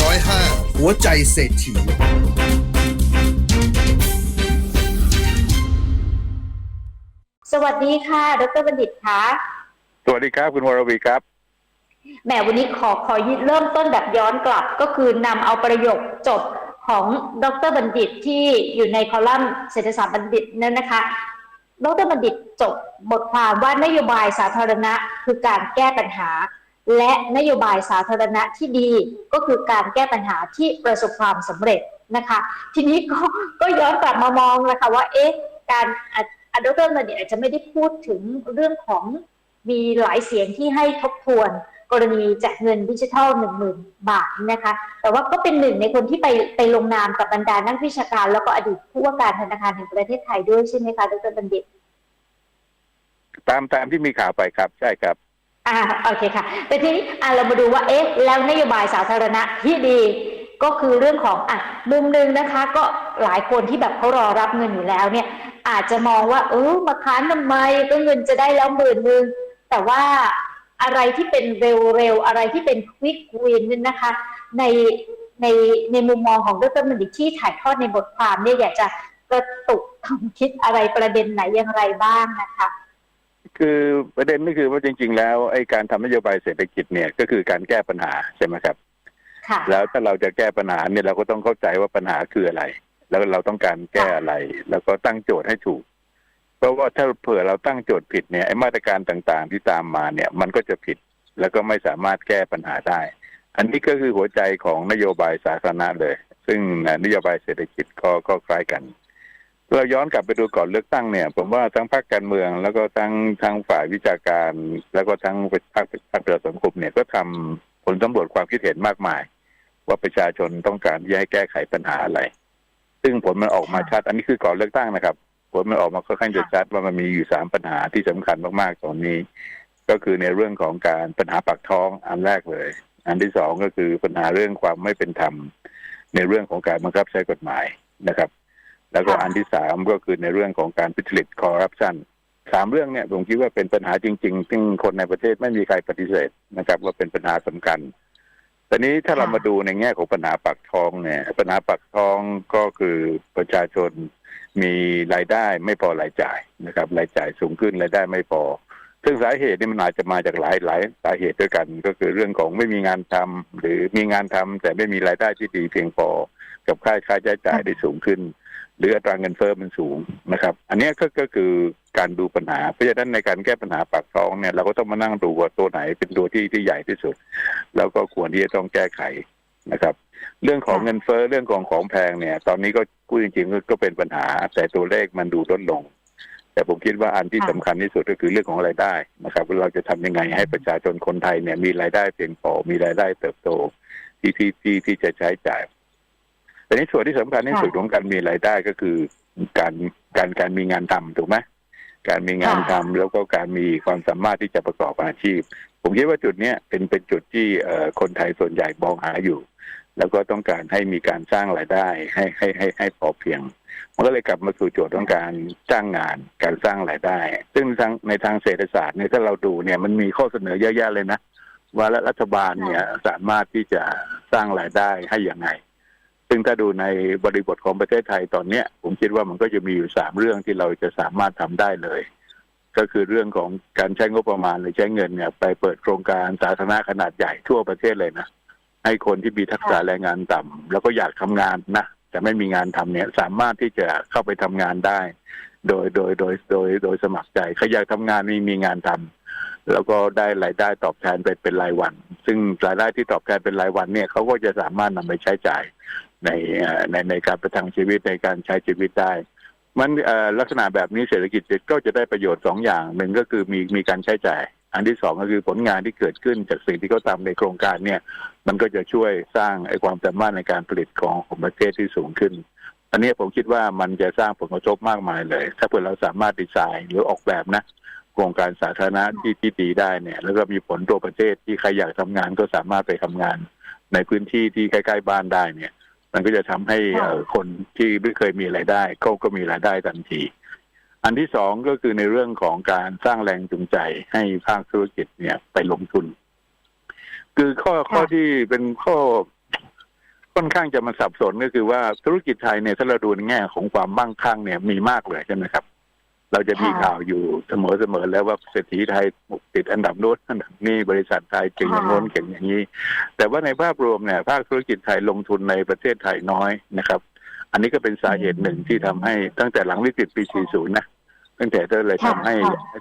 ร้อยห้าหัวใจเศรษฐี สวัสดีค่ะ ดรบัณฑิตคะสวัสดีครับคุณวรวีครับ แหมวันนี้ขอขอเริ่มต้นแบบย้อนกลับก็คือนำเอาประโยคจบของดรบัณฑิตที่อยู่ในคอลัมน์เศรษฐศาสตร์บัณฑิตนั่นนะคะดรบัณฑิตจบบทความว่านโยบายสาธารณะคือการแก้ปัญหา และนโยบายสาธารณะที่ดีก็คือการแก้ปัญหาที่ประสบความสำเร็จนะคะ ทีนี้ก็ก็ย้อนกลับมามองนะคะว่าเอ๊ะการอะอะดรบัณฑิตอาจจะไม่ได้พูดถึงเรื่องของมีหลายเสียงที่ให้ทบทวนกรณีแจกเงินดิจิทัลหนึ่งหมื่นบาทนะคะ แต่ว่าก็เป็นหนึ่งในคนที่ไปไปลงนามกับบรรดานักวิชาการ แล้วก็อดีตผู้ว่าการธนาคารแห่งประเทศไทยด้วยใช่ไหมคะดรบัณฑิต ตามตามที่มีข่าวไปครับ ใช่ครับ อ่าโอเคค่ะ แต่ทีนี้อะเรามาดูว่าเอ๊ะแล้วนโยบายสาธารณะที่ดีก็คือเรื่องของอะมุมหนึ่งนะคะก็หลายคนที่แบบเขารอรับเงินอยู่แล้วเนี่ย อาจจะมองว่าเออมาค้านทำไมก็เงินจะได้แล้วหมื่นหนึ่งแต่ว่าอะไรที่เป็นเร็วๆอะไรที่เป็นควิกวินนี่นะคะ ในในในมุมมองของดรบัณฑิที่ถ่ายทอดในบทความเนี่ยอยากจะกระตุกความคิดอะไรประเด็นไหนอย่างไรบ้างนะคะ คือประเด็นก็คือว่าจริง ๆ แล้วไอ้การทำนโยบายเศรษฐกิจเนี่ยก็คือการแก้ปัญหาใช่ไหมครับ ค่ะแล้วถ้าเราจะแก้ปัญหาเนี่ยเราก็ต้องเข้าใจว่าปัญหาคืออะไร แล้วเราต้องการแก้อะไร แล้วก็ตั้งโจทย์ให้ถูก เพราะว่าถ้าเผื่อเราตั้งโจทย์ผิดเนี่ยไอ้มาตรการต่างๆ ที่ตามมาเนี่ย มันก็จะผิดแล้วก็ไม่สามารถแก้ปัญหาได้ อันนี้ก็คือหัวใจของนโยบายสาธารณะเลย ซึ่งนโยบายเศรษฐกิจก็ก็คล้ายกัน เราย้อนกลับไปดูก่อนเลือกตั้งเนี่ย ผมว่าทั้งพรรคการเมือง แล้วก็ทั้งทั้งฝ่ายวิชาการ แล้วก็ทั้งภาคภาคประชาสังคมเนี่ยก็ทำผลสำรวจความคิดเห็นมากมาย ว่าประชาชนต้องการที่จะให้แก้ไขปัญหาอะไร ซึ่งผลมันออกมาชัด อันนี้คือก่อนเลือกตั้งนะครับ ผลมันออกมาค่อนข้างจะชัดว่ามันมีอยู่สามปัญหาที่สำคัญมากๆตอนนี้ ก็คือในเรื่องของการปัญหาปากท้องอันแรกเลย อันที่สองก็คือปัญหาเรื่องความไม่เป็นธรรม ในเรื่องของการบังคับใช้กฎหมายนะครับ แล้วก็ค่ะอันที่สามก็คือในเรื่องของการพิจริตคอร์รัปชันสามเรื่องเนี่ยผมคิดว่าเป็นปัญหาจริงๆซึ่งคนในประเทศไม่มีใครปฏิเสธนะครับ ว่าเป็นปัญหาสำคัญตอนนี้ถ้าเรามาดูในแง่ของปัญหาปากท้องเนี่ย ปัญหาปากท้องก็คือประชาชนมีรายได้ไม่พอรายจ่ายนะครับ รายจ่ายสูงขึ้นรายได้ไม่พอ ซึ่งสาเหตุนี่มันอาจจะมาจากหลายหลายสาเหตุด้วยกัน ก็คือเรื่องของไม่มีงานทำหรือมีงานทำแต่ไม่มีรายได้ที่ดีเพียงพอ กับค่าค่าใช้จ่ายที่สูงขึ้น หรืออัตราเงินเฟ้อมันสูงนะครับ อันเนี้ยก็ก็คือการดูปัญหา เพราะฉะนั้นในการแก้ปัญหาปากท้องเนี่ยเราก็ต้องมานั่งดูว่าตัวไหนเป็นตัวที่ที่ใหญ่ที่สุด แล้วก็ควรที่จะต้องแก้ไขนะครับ เรื่องของค่ะเงินเฟ้อเรื่องของของแพงเนี่ย ตอนนี้ก็พูดจริงๆก็ก็เป็นปัญหา แต่ตัวเลขมันดูลดลง แต่ผมคิดว่าอันที่ค่ะสำคัญที่สุดก็คือเรื่องของรายได้นะครับว่าเราจะทำยังไงให้ประชาชนคนไทยเนี่ยมีรายได้เพียงพอมีรายได้เติบโตที่ที่ที่ที่จะใช้จ่าย แต่ในส่วนที่สำคัญที่สุดค่ะของการมีรายได้ก็คือการการการมีงานทำถูกไหมการมีงานค่ะทำแล้วก็การมีความสามารถที่จะประกอบอาชีพ ผมคิดว่าจุดเนี้ยเป็นเป็นจุดที่เอ่อคนไทยส่วนใหญ่มองหาอยู่ แล้วก็ต้องการให้มีการสร้างรายได้ให้ให้ให้ให้พอเพียง มันก็เลยกลับมาสู่โจทย์ของการจ้างงานการสร้างรายได้ ซึ่งทางในทางเศรษฐศาสตร์เนี่ยถ้าเราดูเนี่ยมันมีข้อเสนอเยอะแยะเลยนะว่ารัฐบาลเนี่ยสามารถที่จะสร้างรายได้ให้อย่างไง ซึ่งถ้าดูในบริบทของประเทศไทยตอนเนี้ย ผมคิดว่ามันก็จะมีอยู่สามเรื่องที่เราจะสามารถทำได้เลย ก็คือเรื่องของการใช้งบประมาณหรือใช้เงินเนี่ย ไปเปิดโครงการสาธารณะขนาดใหญ่ทั่วประเทศเลยนะให้คนที่มีทักษะแรงงานต่ำแล้วก็อยากทำงานนะแต่ไม่มีงานทำเนี่ยสามารถที่จะเข้าไปทำงานได้ โดยโดยโดยโดยโดยสมัครใจใครอยากทำงานมีมีงานทำแล้วก็ได้รายได้ตอบแทนเป็นเป็นรายวัน ซึ่งรายได้ที่ตอบแทนเป็นรายวันเนี่ยเขาก็จะสามารถนำไปใช้จ่าย ในในในการประทังชีวิตในการใช้ชีวิตได้ มันลักษณะแบบนี้เศรษฐกิจก็จะได้ประโยชน์สองอย่างหนึ่งก็คือมีมีการใช้จ่าย อันที่สองก็คือผลงานที่เกิดขึ้นจากสิ่งที่เขาทำในโครงการเนี่ย มันก็จะช่วยสร้างไอ้ความสามารถในการผลิตของของประเทศที่สูงขึ้น อันนี้ผมคิดว่ามันจะสร้างผลกระทบมากมายเลย ถ้าเผื่อเราสามารถดีไซน์หรือออกแบบนะโครงการสาธารณะที่ที่ดีได้เนี่ย แล้วก็มีผลตัวประเทศที่ใครอยากทำงานก็สามารถไปทำงาน ในพื้นที่ที่ใกล้ๆบ้านได้เนี่ย มันก็จะทำให้เอ่อคนที่ไม่เคยมีรายได้เขาก็มีรายได้ทันที อันที่สองก็คือในเรื่องของการสร้างแรงจูงใจให้ภาคธุรกิจเนี่ยไปลงทุน คือคือข้อค่ะข้อที่เป็นข้อค่อนข้างจะมาสับสนก็คือว่าธุรกิจไทยเนี่ยถ้าเราดูในแง่ของความมั่งคั่งเนี่ยมีมากเลยใช่ไหมครับ เราจะมีค่ะข่าวอยู่เสมอเสมอแล้วว่าเศรษฐีไทยติดอันดับโน้นอันดับนี้บริษัทไทยเก่งอย่างโน้นเก่งอย่างนี้ แต่ว่าในภาพรวมเนี่ยภาคธุรกิจไทยลงทุนในประเทศไทยน้อยนะครับ อันนี้ก็เป็นสาเหตุหนึ่งที่ทำให้ตั้งแต่หลังวิกฤตปี 40 นะตั้งแต่ก็เลยทำให้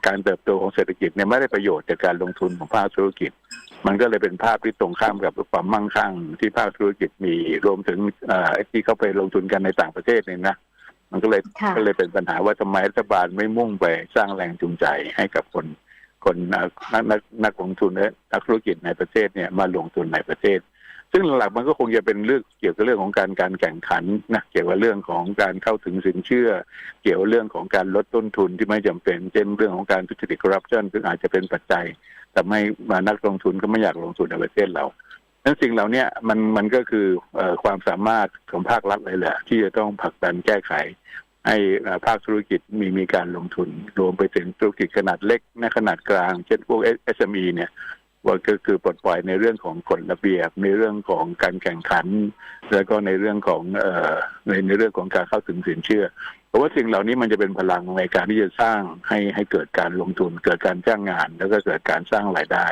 การเติบโตของเศรษฐกิจเนี่ยไม่ได้ประโยชน์จากการลงทุนของภาคธุรกิจ มันก็เลยเป็นภาพที่ตรงข้ามกับความมั่งคั่งที่ภาคธุรกิจมีรวมถึงเอ่อที่เขาไปลงทุนกันในต่างประเทศเนี่ยนะ มันก็เลยค่ะก็เลยเป็นปัญหาว่าทำไมรัฐบาลไม่มุ่งไปสร้างแรงจูงใจให้กับคนคนเอ่อนักนักนักลงทุนและนักธุรกิจในประเทศเนี่ยมาลงทุนในประเทศ ซึ่งหลักๆมันก็คงจะเป็นเรื่องเกี่ยวกับเรื่องของการการแข่งขันนะเกี่ยวกับเรื่องของการเข้าถึงสินเชื่อ เกี่ยวกับเรื่องของการลดต้นทุนที่ไม่จำเป็นเช่นเรื่องของการทุจริตคอร์รัปชันซึ่งอาจจะเป็นปัจจัยทำให้มานักลงทุนก็ไม่อยากลงทุนในประเทศเรา ทั้งสิ่งเหล่านี้มันมันก็คืออความสามารถของภาครัฐเลยแหละ ที่จะต้องผลักดันแก้ไข ให้ภาคธุรกิจมีมีการลงทุน รวมไปถึงธุรกิจขนาดเล็กและขนาดกลาง เช่นพวก SME เนี่ยว่าก็คือปลดปล่อยในเรื่องของกฎระเบียบ ในเรื่องของการแข่งขัน แล้วก็ในเรื่องของเอ่อในในเรื่องของการเข้าถึงสินเชื่อ เพราะว่าสิ่งเหล่านี้มันจะเป็นพลังในการที่จะสร้างให้ให้เกิดการลงทุน เกิดการจ้างงาน แล้วก็เกิดการสร้างรายได้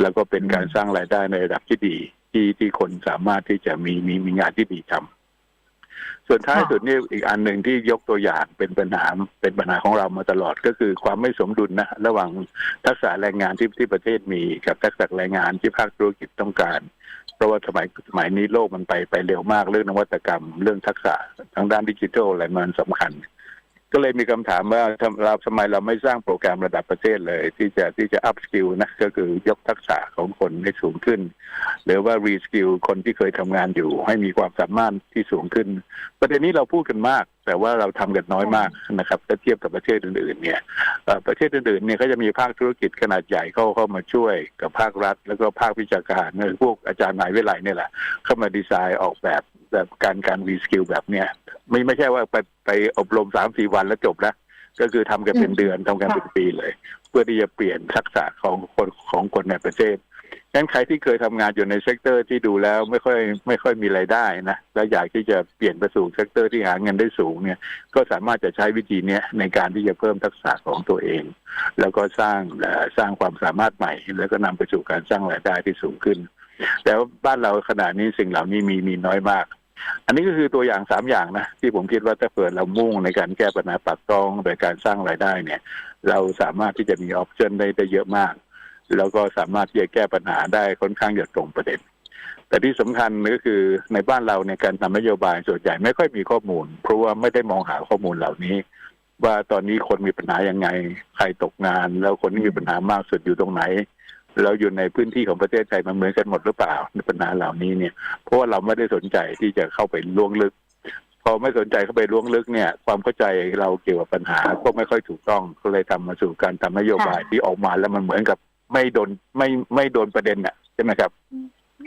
แล้วก็เป็นการสร้างรายได้ในระดับที่ดีที่ที่คนสามารถที่จะมีมีมีงานที่ดีทำส่วนท้ายสุดนี่อีกอันหนึ่งที่ยกตัวอย่างเป็นปัญหาเป็นปัญหาของเรามาตลอดก็คือความไม่สมดุลนะระหว่างทักษะแรงงานที่ที่ประเทศมีกับทักษะแรงงานที่ภาคธุรกิจต้องการ เพราะว่าสมัยสมัยนี้โลกมันไปไปเร็วมากเรื่องนวัตกรรม เรื่องทักษะทางด้านดิจิทัลอะไรมันสำคัญ ก็เลยมีคำถามว่าเราทำไมเราไม่สร้างโปรแกรมระดับประเทศเลย ที่จะที่จะอัพสกิลนะก็คือยกทักษะของคนให้สูงขึ้น หรือว่ารีสกิลคนที่เคยทำงานอยู่ ให้มีความสามารถที่สูงขึ้น ประเด็นนี้เราพูดกันมาก แต่ว่าเราทำกันน้อยมากนะครับถ้าเทียบกับประเทศอื่นๆเนี่ยประเทศอื่นๆเนี่ยก็จะมีภาคธุรกิจขนาดใหญ่เข้าเข้ามาช่วยกับภาครัฐ แล้วก็ภาควิชาการเนี่ยพวกอาจารย์นายวิไลเนี่ยแหละเข้ามาดีไซน์ออกแบบ แบบการการรีสกิลแบบเนี้ยไม่ไม่ใช่ว่าไปไปอบรมสามสี่วันแล้วจบนะก็คือทำกันเป็นเดือนทำกันเป็นปีเลย เพื่อที่จะเปลี่ยนทักษะของคนของคนในประเทศงั้นใครที่เคยทำงานอยู่ในเซกเตอร์ที่ดูแล้วไม่ค่อยไม่ค่อยมีรายได้นะแล้วอยากที่จะเปลี่ยนไปสู่เซกเตอร์ที่หาเงินได้สูงเนี่ย ก็สามารถจะใช้วิธีเนี้ยในการที่จะเพิ่มทักษะของตัวเอง แล้วก็สร้างเอ่อสร้างความสามารถใหม่ แล้วก็นำไปสู่การสร้างรายได้ที่สูงขึ้น แต่ว่าบ้านเราขณะนี้สิ่งเหล่านี้มีมีน้อยมาก อันนี้ก็คือตัวอย่างสามอย่างนะที่ผมคิดว่าถ้าเกิดเรามุ่งในการแก้ปัญหาปากท้องโดยการสร้างรายได้เนี่ย เราสามารถที่จะมีออปชันได้ได้เยอะมาก แล้วก็สามารถที่จะแก้ปัญหาได้ค่อนข้างจะตรงประเด็น แต่ที่สำคัญก็คือในบ้านเราในการทำนโยบายส่วนใหญ่ไม่ค่อยมีข้อมูล เพราะว่าไม่ได้มองหาข้อมูลเหล่านี้ ว่าตอนนี้คนมีปัญหายังไง ใครตกงาน แล้วคนที่มีปัญหามากสุดอยู่ตรงไหน แล้วอยู่ในพื้นที่ของประเทศไทยมันเหมือนกันหมดหรือเปล่าในปัญหาเหล่านี้เนี่ย เพราะว่าเราไม่ได้สนใจที่จะเข้าไปล่วงลึก พอไม่สนใจเข้าไปล่วงลึกเนี่ย ความเข้าใจเราเกี่ยวกับปัญหาก็ไม่ค่อยถูกต้องก็เลยทำมาสู่การทำนโยบายที่ออกมาแล้วมันเหมือนกับไม่โดนไม่ไม่โดนประเด็นน่ะใช่ไหมครับ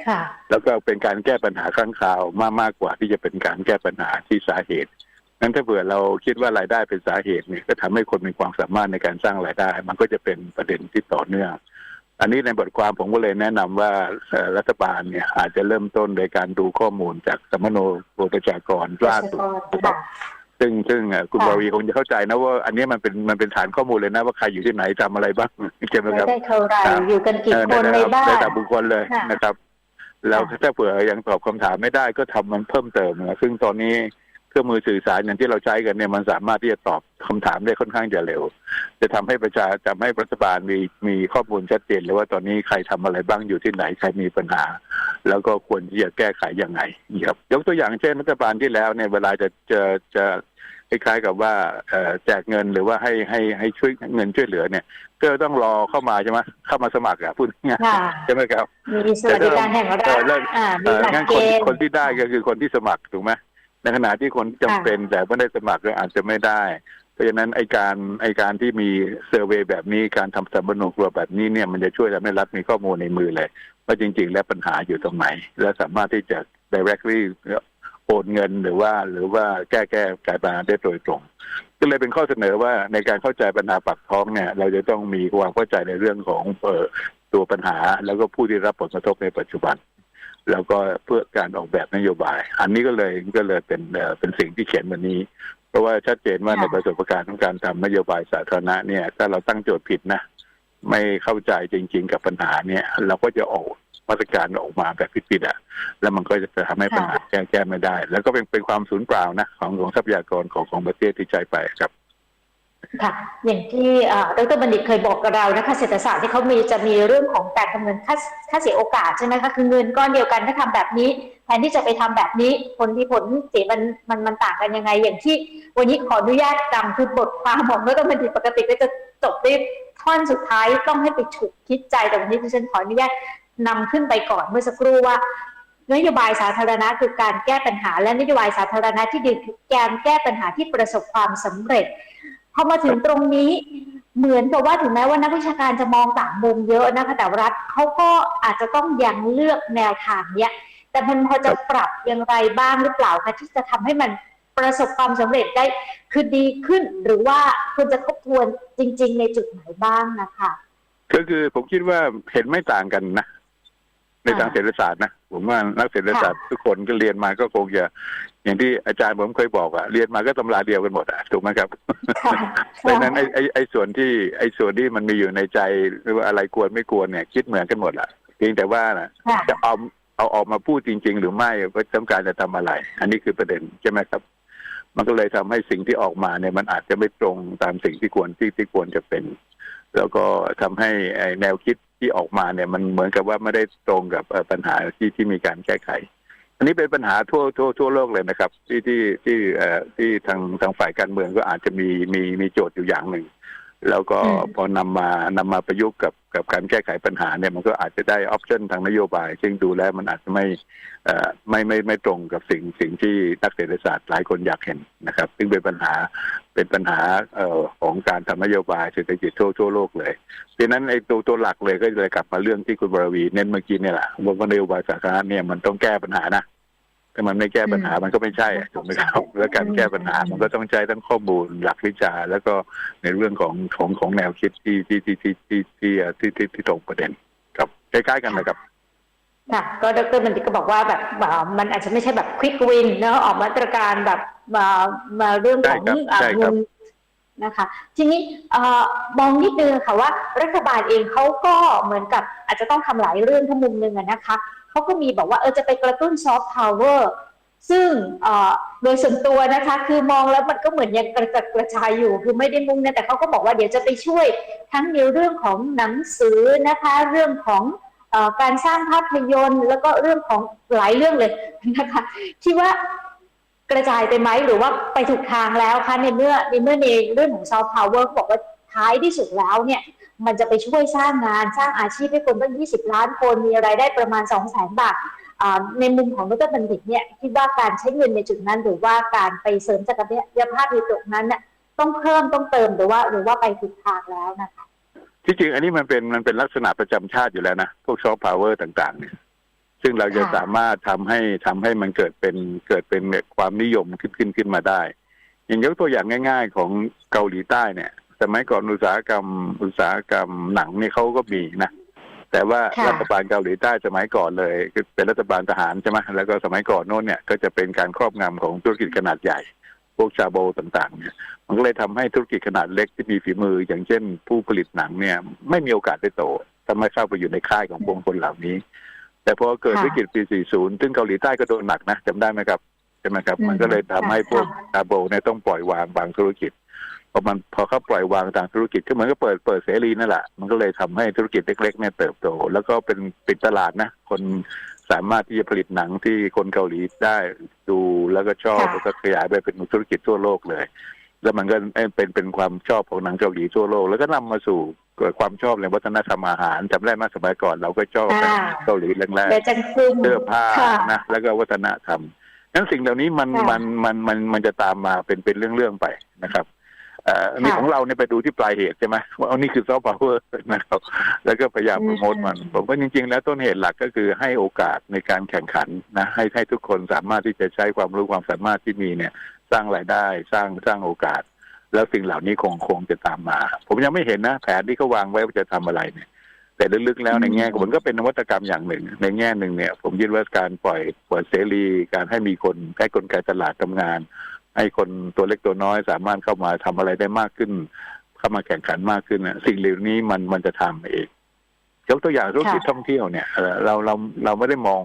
ค่ะแล้วก็เป็นการแก้ปัญหาครั้งคราวมากมากกว่าที่จะเป็นการแก้ปัญหาที่สาเหตุนั้นถ้าเผื่อเราคิดว่ารายได้เป็นสาเหตุเนี่ยก็ทำให้คนมีความสามารถในการสร้างรายได้ มันก็จะเป็นประเด็นที่ต่อเนื่อง อันนี้ในบทความผมก็เลยแนะนำว่าเอ่อรัฐบาลเนี่ยอาจจะเริ่มต้นโดยการดูข้อมูลจากสมโนโปรประชากรล่าสุดค่ะซึ่งซึ่งเอ่อคุณค่ะบาวีคงจะเข้าใจนะว่าอันนี้มันเป็นมันเป็นฐานข้อมูลเลยนะว่าใครอยู่ที่ไหนทำอะไรบ้างใช่ไหมไม่ครับได้เท่าไหรครับอยู่กันกี่เออคนในระดับ้านระดับบุคคลเลยค่ะนะครับ แล้วค่ะถ้าเผื่อยังตอบคำถามไม่ได้ก็ทำมันเพิ่มเติมนะซึ่งตอนนี้ เครื่องมือสื่อสารอย่างที่เราใช้กันเนี่ยมันสามารถที่จะตอบคำถามได้ค่อนข้างจะเร็ว จะทำให้ประชาทำให้รัฐบาลมีมีข้อมูลชัดเจนเลยว่าตอนนี้ใครทำอะไรบ้างอยู่ที่ไหนใครมีปัญหา แล้วก็ควรที่จะแก้ไขยังไงครับยกตัวอย่างเช่นรัฐบาลที่แล้วเนี่ยเวลาจะจะจะคล้ายๆกับว่าเอ่อแจกเงินหรือว่าให้ให้ให้ช่วยเงินช่วยเหลือเนี่ย ก็ต้องรอเข้ามาใช่ไหมเข้ามาสมัครอะพูดง่ายค่ะๆใช่ไหมครับมีสวัสดิการแห่งรัฐเออเลิกอ่ามีเอ่อหลักงั้นเกคนณฑ์คนที่ได้ก็คือคนที่สมัครถูกไหม ในขณะที่คนที่จำเป็นแต่ไม่ได้สมัครก็อาจจะไม่ได้ เพราะฉะนั้นไอการไอการที่มีเซอร์เวยแบบนี้การทำสัมมโนครัวแบบนี้เนี่ยมันจะช่วยทำให้รัฐมีข้อมูลในมือเลยว่าจริง ๆ แล้วปัญหาอยู่ตรงไหน และสามารถที่จะ directly โอนเงินหรือว่าหรือว่าแก้แก้ไขปัญหาได้โดยตรง ก็เลยเป็นข้อเสนอว่าในการเข้าใจปัญหาปากท้องเนี่ยเราจะต้องมีความเข้าใจในเรื่องของเอ่อตัวปัญหา แล้วก็ผู้ที่รับผลกระทบในปัจจุบัน แล้วก็เพื่อการออกแบบนโยบาย อันนี้ก็เลยก็เลยเป็นเอ่อเป็นสิ่งที่เขียนวันนี้ เพราะว่าชัดเจนว่าค่ะในประสบการณ์ของการทำนโยบายสาธารณะเนี่ย ถ้าเราตั้งโจทย์ผิดนะ ไม่เข้าใจจริง ๆ กับปัญหาเนี่ย เราก็จะออกมาตรการออกมาแบบผิดๆอะ แล้วมันก็จะทำให้ปัญหาแก้แก้ไม่ได้ แล้วก็เป็นเป็นความสูญเปล่านะของของทรัพยากรของของประเทศที่ใช้ไปครับ ค่ะอย่างที่ดรบัณฑิตเคยบอกกับเรานะคะเศรษฐศาสตร์ที่เขามีจะมีเรื่องของการคำนวณค่าค่าเสียโอกาสใช่ไหมคะคือเงินก้อนเดียวกันถ้าทำแบบนี้ แทนที่จะไปทำแบบนี้ผลที่ผลเสียมันมันมันต่างกันยังไง อย่างที่วันนี้ขออนุญาตนำคือบทความของดรบัณฑิตปกติก็จะจบด้วยท่อนสุดท้ายต้องให้ไปฉุกคิดใจแต่วันนี้ดิฉันขออนุญาตนำขึ้นไปก่อนเมื่อสักครู่ว่านโยบายสาธารณะคือการแก้ปัญหาและนโยบายสาธารณะที่ดีคือการแก้ปัญหาที่ประสบความสำเร็จ พอมาถึงตรงนี้เหมือนกับว่าถึงแม้ว่านักวิชาการจะมองต่างมุมเยอะนะคะ แต่รัฐเขาก็อาจจะต้องยังเลือกแนวทางเนี้ยแต่มันพอจะปรับอย่างไรบ้างหรือเปล่าคะที่จะทำให้มันประสบความสำเร็จได้คือดีขึ้น หรือว่าควรจะทบทวนจริง ๆ ในจุดไหนบ้างนะคะ ก็คือผมคิดว่าเห็นไม่ต่างกันนะ ในทางอ่าเศรษฐศาสตร์นะผมว่านักเศรษฐศาสตร์ทุกคนก็เรียนมาก็คงจะอย่างที่อาจารย์ผมเคยบอกอะเรียนมาก็ตำราเดียวกันหมดอะถูกไหมครับค่ะดังนั้นไอ้ไอ้ไอ้ส่วนที่ไอ้ส่วนที่มันมีอยู่ในใจหรือว่าอะไรควรไม่ควรเนี่ย คิดเหมือนกันหมดอะเพียงแต่ว่านะค่ะจะเอาเอาออกมาพูดจริง ๆ หรือไม่ว่าต้องการจะทำอะไร อันนี้คือประเด็นใช่ไหมครับ มันก็เลยทำให้สิ่งที่ออกมาเนี่ยมันอาจจะไม่ตรงตามสิ่งที่ควรที่ที่ควรจะเป็น แล้วก็ทำให้ไอ้แนวคิด ที่ออกมาเนี่ยมันเหมือนกับว่าไม่ได้ตรงกับปัญหาที่ที่มีการแก้ไข อันนี้เป็นปัญหาทั่วทั่วทั่วโลกเลยนะครับ ที่ที่ที่ที่ทางทางฝ่ายการเมืองก็อาจจะมีมีมีโจทย์อยู่อย่างหนึ่ง แล้วก็อืมพอนำมานำมาประยุกต์กับกับการแก้ไขปัญหาเนี่ยมันก็อาจจะได้ออปชันทางนโยบาย ซึ่งดูแล้วมันอาจจะไม่เอ่อไม่ไม่ไม่ตรงกับสิ่งสิ่งที่นักเศรษฐศาสตร์หลายคนอยากเห็นนะครับ ซึ่งเป็นปัญหาเป็นปัญหาเอ่อของการทำนโยบายเศรษฐกิจทั่วทั่วโลกเลยดังนั้นไอ้ตัวตัวหลักเลยก็เลยกลับมาเรื่องที่คุณบรวีเน้นเมื่อกี้เนี่ยแหละว่าว่านโยบายสาธารณะเนี่ยมันต้องแก้ปัญหานะ ถ้ามันไม่แก้ปัญหามันก็ไม่ใช่อะถูกไหมครับ แล้วการแก้ปัญหามันก็ต้องใช้ทั้งข้อมูลหลักวิชา แล้วก็ในเรื่องของของของแนวคิดที่ที่ที่ที่ที่ที่ที่ที่ที่ตรงประเด็นครับคล้ายๆกันนะครับค่ะก็ดรบัณฑิตก็บอกว่าแบบเอ่อมันอาจจะไม่ใช่แบบควิกวินเนอะออกมาตรการแบบมามาเรื่องของใช่ครับอะใช่ครับเงินนะคะทีนี้เอ่อมองนิดนึงค่ะว่ารัฐบาลเองเขาก็เหมือนกับอาจจะต้องทำหลายเรื่องทั้งมุมหนึ่งอะนะคะ เขาก็มีบอกว่าเออจะไปกระตุ้นซอฟต์พาวเวอร์ซึ่งเอ่อโดยส่วนตัวนะคะคือมองแล้วมันก็เหมือนยังกระจัดกระจายอยู่คือไม่ได้มุ่งนะแต่เขาก็บอกว่าเดี๋ยวจะไปช่วยทั้งในเรื่องของหนังสือนะคะเรื่องของเอ่อการสร้างภาพยนตร์แล้วก็เรื่องของหลายเรื่องเลยนะคะที่ว่ากระจายไปไหมหรือว่าไปถูกทางแล้วคะในเมื่อในเมื่อในเรื่องของซอฟต์พาวเวอร์บอกว่าท้ายที่สุดแล้วเนี่ย มันจะไปช่วยสร้างงานสร้างอาชีพให้คนตั้ง 20 ล้านคนมีรายได้ประมาณ 2 0 0 0 0 0 บาทอ่าในมุมของดรบัณฑิตเนี่ยคิดว่าการใช้เงินในจุดนั้น หรือว่าการไปเสริมศักยภาพในตรงนั้นเนี่ยต้องเพิ่มต้องเติมหรือว่าหรือว่าไปถูกทางแล้วนะคะที่จริงอันนี้มันเป็นมันเป็นลักษณะประจำชาติอยู่แล้วนะ พวกซอฟต์พาวเวอร์ต่าง ๆ เนี่ย ซึ่งเราจะค่ะสามารถทำให้ทำให้มันเกิดเป็นเกิดเป็นความนิยมขึ้นขึ้นขึ้นมาได้ อย่างยกตัวอย่างง่าย ๆ ของเกาหลีใต้เนี่ย สมัยก่อนอุตสาหกรรม อุตสาหกรรมหนังเนี่ยเขาก็มีนะแต่ว่าค่ะ รัฐบาลเกาหลีใต้สมัยก่อนเลยคือเป็นรัฐบาลทหารใช่ไหมแล้วก็สมัยก่อนโน้นเนี่ยก็จะเป็นการครอบงำของธุรกิจขนาดใหญ่ พวกชาโบต่างๆเนี่ยมันก็เลยทำให้ธุรกิจขนาดเล็กที่มีฝีมือ อย่างเช่น ผู้ผลิตหนังเนี่ย ไม่มีโอกาสได้โตถ้าไม่เข้าไปอยู่ในค่ายของพวกคนเหล่านี้ แต่พอเกิดค่ะวิกฤตปี 40 ซึ่งเกาหลีใต้ก็โดนหนักนะจำได้ไหมครับใช่ไหมครับ อืมมันก็เลยทำให้พวกค่ะชาโบเนี่ยต้องปล่อยวางบางธุรกิจ พอมันพอเขาปล่อยวางทางธุรกิจก็เหมือนก็เปิดเปิดเสรีนั่นแหละ มันก็เลยทำให้ธุรกิจเล็กๆเนี่ยเติบโต แล้วก็เป็นปิดตลาดนะ คนสามารถที่จะผลิตหนังที่คนเกาหลีได้ดูแล้วก็ชอบค่ะแล้วก็ขยายไปเป็นธุรกิจทั่วโลกเลย แล้วมันก็เป็นเป็นความชอบของหนังเกาหลีทั่วโลก แล้วก็นำมาสู่เกิดความชอบในวัฒนธรรมอาหารจำได้ไหมสมัยก่อน เราก็ชอบกันอ่าเกาหลีแรกเดี๋ยวจะคุมๆเสื้อผ้าค่ะนะแล้วก็วัฒนธรรมนั้นสิ่งเหล่านี้มันค่ะมันมันมันมันจะตามมาเป็นเป็นเรื่องๆไปนะครับเอ่ออันนี้ค่ะของเราเนี่ยไปดูที่ปลายเหตุใช่ไหมว่าเอานี่คือซอฟต์พาวเวอร์นะครับ แล้วก็พยายามโปรโมทมันอืมผมว่าจริง ๆ แล้วต้นเหตุหลักก็คือให้โอกาสในการแข่งขันนะให้ให้ทุกคนสามารถที่จะใช้ความรู้ความสามารถที่มีเนี่ย สร้างรายได้สร้างสร้างโอกาส แล้วสิ่งเหล่านี้คงคงจะตามมา ผมยังไม่เห็นนะ แผนที่เขาวางไว้ว่าจะทำอะไรเนี่ย แต่ลึกๆแล้วในแง่ของมันก็เป็นนวัตกรรมอย่างหนึ่ง ในแง่หนึ่งเนี่ย ผมคิดว่าการปล่อยเปิดเสรี การให้มีคนให้กลไกตลาดทำงาน ให้คนตัวเล็กตัวน้อยสามารถเข้ามาทำอะไรได้มากขึ้น เข้ามาแข่งขันมากขึ้นน่ะสิ่งเหล่านี้มันมันจะทำเองยกตัวอย่างธุรกิจค่ะท่องเที่ยวเนี่ยเอ่อเราเราเราไม่ได้มอง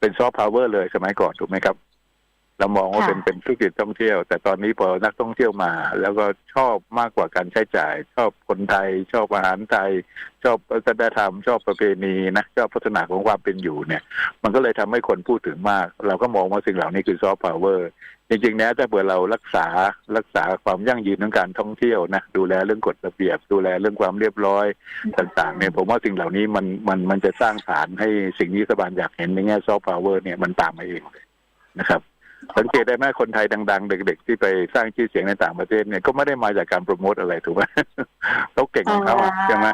เป็นซอฟต์พาวเวอร์เลยสมัยก่อนถูกไหมครับ เรามองว่าค่ะ เป็นเป็นธุรกิจท่องเที่ยว แต่ตอนนี้พอนักท่องเที่ยวมา แล้วก็ชอบมากกว่าการใช้จ่าย ชอบคนไทย ชอบอาหารไทย ชอบวัฒนธรรม ชอบประเพณีนะชอบพัฒนาของความเป็นอยู่เนี่ย มันก็เลยทำให้คนพูดถึงมาก เราก็มองว่าสิ่งเหล่านี้คือซอฟต์พาวเวอร์จริงๆนะถ้าเผื่อเรารักษารักษาความยั่งยืนของการท่องเที่ยวนะดูแลเรื่องกฎระเบียบ ดูแลเรื่องความเรียบร้อย ต่างๆเนี่ยผมว่าสิ่งเหล่านี้มันมันมันจะสร้างฐานให้สิ่งที่รัฐบาลอยากเห็นในแง่ซอฟต์พาวเวอร์เนี่ยมันตามมาเองเลยนะครับ สังเกตได้ไหมคนไทยดัง ๆ เด็ก ๆ ที่ไปสร้างชื่อเสียงในต่างประเทศเนี่ยก็ไม่ได้มาจากการโปรโมทอะไรถูกไหมเขาเก่งของเขาอะใช่ไหม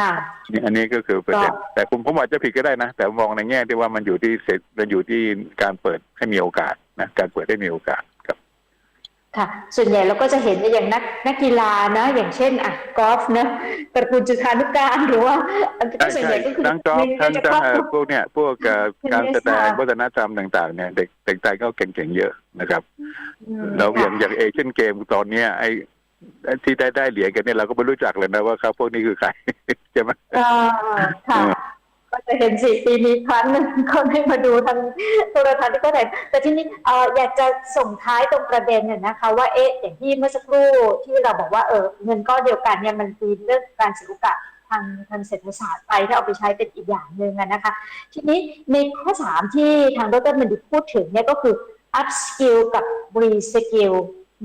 ค่ะนี่อันนี้ก็คือประเด็นก็แต่ผมผมอาจจะผิดก็ได้นะ แต่มองในแง่ที่ว่ามันอยู่ที่เสร็จมันอยู่ที่การเปิดให้มีโอกาสนะการเปิดให้มีโอกาส ครับค่ะ ส่วนใหญ่เราก็จะเห็นอย่างนักนักกีฬานะอย่างเช่นอะกอล์ฟนะตระกูลจุฑานุการหรือว่าก็ใช่ส่วนใหใช่ญ่ก็คือทั้งจอบมีทั้งจะทั้งครอบเอ่อคลุมพวกเนี่ยพวกเอ่อเป็นการแสดงเรื่องวัฒนธรรมต่าง ๆ เนี่ยเด็กเด็กไทยก็เก่งๆเยอะนะครับอืมแล้วอย่างค่ะอย่างเอเชียนเกมตอนเนี้ยไอ้ไอ้ที่ได้ได้เหรียญกันเนี่ยเราก็ไม่รู้จักเลยนะว่าเขาพวกนี้คือใครใช่ไหมอ่าค่ะเออก็ จะเห็นสี่ปีมีครั้งหนึ่งคนให้มาดูทางโทรทัศน์ที่ก็ได้แต่ที่นี้ออยากจะส่งท้ายตรงประเด็นเนี่ยนะคะ ว่าเอ๊ะอย่างที่เมื่อสักครู่ที่เราบอกว่าเออเงินก้อนเดียวกันเนี่ยมันมีเรื่องการศิลปะทางทางเศรษฐศาสตร์ไปถ้าเอาไปใช้เป็นอีกอย่างหนึ่งนะคะ ทีนี้ในข้อสามที่ทางดรบัณฑิพูดถึงเนี่ยก็คือ up skill กับ re skill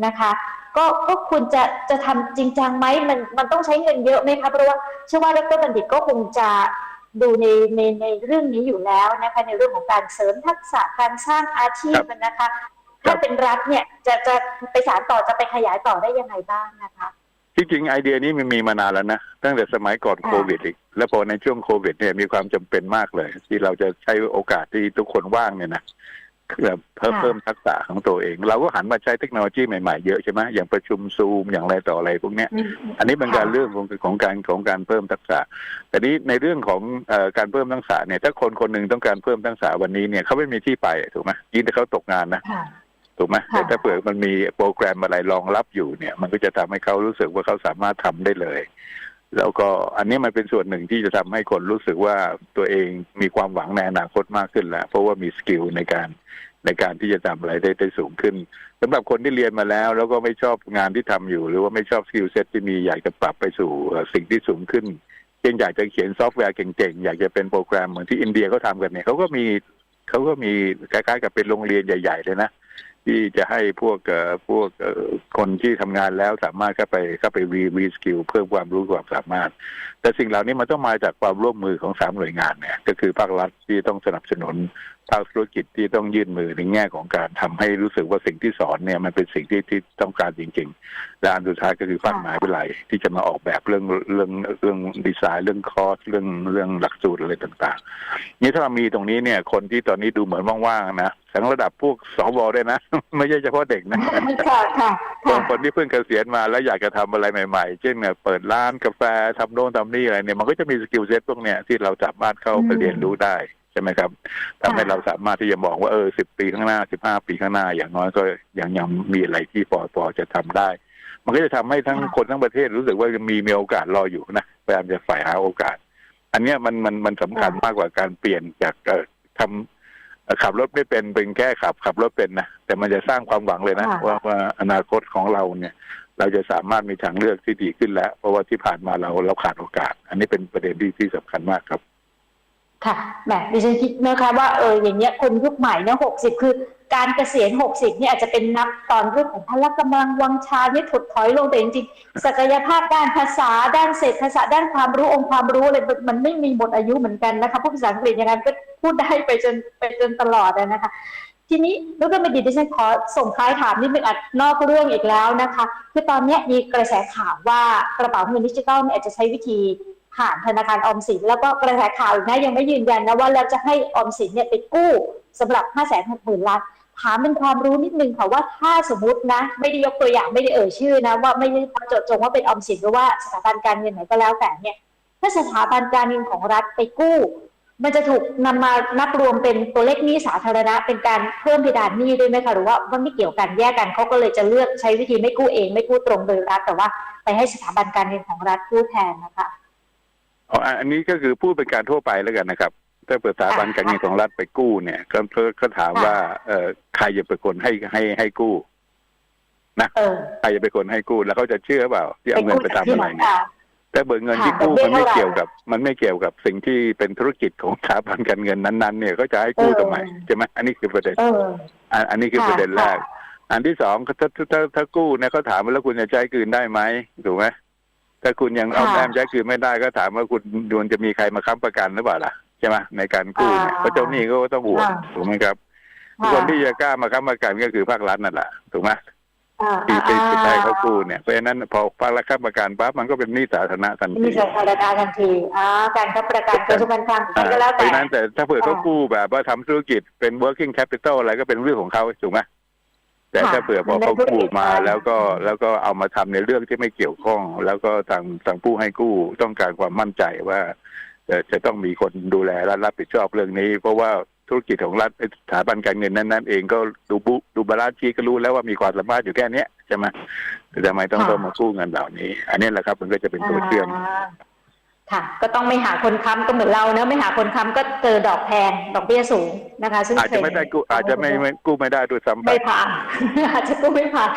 นะคะก็ก็ควรจะจะทำจริงจังไหมมันมันต้องใช้เงินเยอะไหมคะเพราะว่าเชื่อว่าดรบัณฑิตก็คงจะ ดูในในในเรื่องนี้อยู่แล้วนะคะ ในเรื่องของการเสริมทักษะการสร้างอาชีพนะคะ ถ้าเป็นรัฐเนี่ยจะจะไปสานต่อจะไปขยายต่อได้ยังไงบ้างนะคะที่จริงไอเดียนี้มันมีมานานแล้วนะ ตั้งแต่สมัยก่อนค่ะโควิดอีก แล้วพอในช่วงโควิดเนี่ยมีความจำเป็นมากเลย ที่เราจะใช้โอกาสที่ทุกคนว่างเนี่ยนะคือ เพิ่มค่ะเพิ่มทักษะของตัวเอง เราก็หันมาใช้เทคโนโลยีใหม่ๆเยอะใช่ไหมอย่างประชุมซูมอย่างไรต่ออะไรพวกเนี้ยอืมอันนี้เป็นการค่ะเรื่องของของการของการเพิ่มทักษะ แต่นี้ในเรื่องของเอ่อการเพิ่มทักษะเนี่ยถ้าคนคนหนึ่งต้องการเพิ่มทักษะวันนี้เนี่ยเขาไม่มีที่ไปถูกไหมยิ่งถ้าเขาตกงานนะค่ะถูกไหมค่ะแต่ถ้าเผื่อมันมีโปรแกรมอะไรรองรับอยู่เนี่ย มันก็จะทำให้เขารู้สึกว่าเขาสามารถทำได้เลย แล้วก็อันนี้มันเป็นส่วนหนึ่งที่จะทำให้คนรู้สึกว่าตัวเองมีความหวังในอนาคตมากขึ้นแล้ว เพราะว่ามีสกิลในการในการที่จะทำอะไรได้ได้สูงขึ้นสำหรับคนที่เรียนมาแล้ว แล้วก็ไม่ชอบงานที่ทำอยู่ หรือว่าไม่ชอบสกิลเซ็ตที่มีอยากจะปรับไปสู่สิ่งที่สูงขึ้นเช่นอยากจะเขียนซอฟต์แวร์เก่งๆอยากจะเป็นโปรแกรมเหมือนที่อินเดียเขาทำกันเนี่ยเขาก็มีเขาก็มีคล้ายๆกับเป็นโรงเรียนใหญ่ ๆ เลยนะ ที่จะให้พวกเอ่อพวกเอ่อคนที่ทำงานแล้วสามารถเข้าไปเข้าไปรีวีสกิลเพิ่มความรู้ความสามารถ แต่สิ่งเหล่านี้มันต้องมาจากความร่วมมือของสามหน่วยงานเนี่ยก็คือภาครัฐที่ต้องสนับสนุน ภาคธุรกิจที่ต้องยื่นมือในแง่ของการทำให้รู้สึกว่าสิ่งที่สอนเนี่ยมันเป็นสิ่งที่ที่ต้องการจริง ๆ และอันสุดท้ายก็คือภาคมหาวิทยาลัยที่จะมาออกแบบเรื่องเรื่องเรื่องดีไซน์เรื่องคอร์สเรื่องเรื่องหลักสูตรอะไรต่างๆ นี่ถ้าเรามีตรงนี้เนี่ยคนที่ตอนนี้ดูเหมือนว่างๆนะทั้งระดับพวกสวด้วยนะ ไม่ใช่เฉพาะเด็กนะค่ะค่ะบาค่ะงคนที่เพิ่งเกษียณมาแล้วอยากจะทำอะไรใหม่ๆ เช่นเนี่ยเปิดร้านกาแฟทำโน่นทำนี่อะไรเนี่ยมันก็จะมีสกิลเซ็ตพวกเนี้ยที่เราสามารถเข้าไปอืมเรียนรู้ได้ ใช่ไหมครับทำให้ค่ะเราสามารถที่จะมองว่าเออสิบปีข้างหน้าสิบห้าปีข้างหน้า อย่างน้อยก็ยังยังมีอะไรที่พอพอจะทำได้ มันก็จะทำให้ทั้งคนทั้งประเทศรู้สึกว่ามีมีโอกาสรออยู่นะพยายามจะฝ่ายหาโอกาส อันเนี้ยมันมันมันสำคัญมากกว่าการเปลี่ยนจากเอ่อทำเอ่อขับรถไม่เป็นเป็นแค่ขับขับรถเป็นนะแต่มันจะสร้างความหวังเลยนะค่ะว่าว่าอนาคตของเราเนี่ย เราจะสามารถมีทางเลือกที่ดีขึ้นแล้ว เพราะว่าที่ผ่านมาเราเราขาดโอกาส อันนี้เป็นประเด็นที่ที่สำคัญมากครับ ค่ะแหมดิฉันคิดนะคะว่าเอออย่างเงี้ยคนยุคใหม่เนี่ยหกสิบคือการเกษียณหกสิบเนี่ยอาจจะเป็นนับตอนเรื่องของพละกำลังวังชาเนี่ยถดถอยลงแต่จริงๆศักยภาพด้านภาษา ด้านเศรษฐศาสตร์ด้านความรู้องค์ความรู้อะไรมันไม่มีหมดอายุเหมือนกันนะคะพูดภาษาอังกฤษอย่างนั้นก็พูดได้ไปจนไปจนตลอดนะคะ ทีนี้ดรบัณฑิตดิฉันขอส่งท้ายถามนิดนึงอัดนอกเรื่องอีกแล้วนะคะ คือตอนนี้มีกระแสข่าวว่ากระเป๋าเงินดิจิทัลเนี่ยอาจจะใช้วิธี ผ่านธนาคารออมสิน แล้วก็กระแสข่าวนะยังไม่ยืนยันนะว่าเราจะให้ออมสินเนี่ยไปกู้สำหรับ5 6 0 0 0 0ล้านถามเป็นความรู้นิดนึงค่ะว่าถ้าสมมตินะ ไม่ได้ยกตัวอย่างไม่ได้เอ่ยชื่อนะ ว่าไม่ได้เจาะจงว่าเป็นออมสินหรือว่าสถาบันการเงินไหนก็แล้วแต่เนี่ยถ้าสถาบันการเงินของรัฐไปกู้ มันจะถูกนำมานับรวมเป็นตัวเลขหนี้สาธารณะ เป็นการเพิ่มเพดานหนี้ด้วยไหมคะหรือว่ามันไม่เกี่ยวกันแยกกันเขาก็เลยจะเลือกใช้วิธีไม่กู้เอง ไม่กู้ตรงโดยรัฐแต่ว่าไปให้สถาบันการเงินของรัฐกู้แทนนะคะ อ๋ออันอันนี้ก็คือพูดเป็นการทั่วไปแล้วกันนะครับ ถ้าเปิดสถาบันการเงินของรัฐไปกู้เนี่ยก็ก็ก็ถามว่าเออใครจะเป็นคนให้ให้ให้กู้เออใครจะเป็นคนให้กู้แล้วเขาจะเชื่อเปล่าที่เอาเงินไปจากทำอะไรเนี่ยค่ะแต่เบิกเงินที่ค่ะกู้ดอกเบี้มันยไม่เท่าไหร่เกี่ยวกับ มันไม่เกี่ยวกับสิ่งที่เป็นธุรกิจของสถาบันการเงินนั้นๆ เนี่ยก็จะให้กู้เออทำไมใช่ไหมอันนี้คือประเด็นเอออันอันนี้คือค่ะประเด็นแรกค่ะอันที่สองถ้าถ้าถ้าถ้ากู้เนี่ยเขาถามว่าแล้วคุณจะใช้คืนได้ไหมถูกไหม ถ้าคุณยังเอาค่ะแอมใช้คืนไม่ได้ก็ถามว่าคุณดวนจะมีใครมาค้ำประกันหรือเปล่าล่ะใช่ไหมในการกู้เนี่ยอ่าเพราะเจ้าหนี้ก็ต้องห่วงอ่าถูกไหมครับค่ะคนที่จะกล้ามาค้ำประกันก็คือภาครัฐนั่นแหละถูกไหมอ่าที่ที่ที่อ่าให้เขากู้เนี่ยเพราะฉะนั้นพอภาครัฐค้ำประกันปั๊บมันก็เป็นหนี้สาธารณะทันมีทีสาธารณะทันทีอ่าการค้ำประกันกระทรวงการคลังอ่าก็แล้วเพแต่ราะฉะนั้นแต่ถ้าเผื่อเขาอ่ากู้แบบว่าทำธุรกิจเป็น working capital อะไรก็เป็นเรื่องของเขาถูกไหม แต่ค่ะถ้าเผื่อพอมันเป็นเขากู้มาธุรกิจแล้วก็แล้วก็เอามาทำในเรื่องที่ไม่เกี่ยวข้อง แล้วก็ทางทางผู้ให้กู้ต้องการความมั่นใจว่าเอ่อจะต้องมีคนดูแลและรับผิดชอบเรื่องนี้ เพราะว่าธุรกิจของรัฐสถาบันการเงินนั้นๆเองก็ดูบุดูบาลานซ์ชีทก็รู้แล้วว่ามีความสามารถอยู่แค่เนี้ยใช่ไหมแต่ทำไมต้องต้องมากู้เงินเหล่านี้ อันนี้แหละครับ มันก็จะเป็นตัวเชื่อมา ค่ะ ก็ต้องไม่หาคนค้ำก็เหมือนเราเนอะไม่หาคนค้ำก็เจอดอกแพงดอกเบี้ยสูงนะคะ ซึ่งอาจจะไม่ได้กู้อาจจะไม่ไม่กู้ไม่ได้ด้วยซ้ำไปไม่ผ่านอาจจะกู้ไม่ผ่าน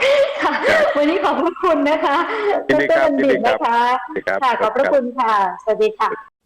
ค่ะครับวันนี้ขอบพระคุณนะคะยินดีครับดรบัณฑิตยินดีครับนะคะครับค่ะขอบพระคุณค่ะ สวัสดีค่ะ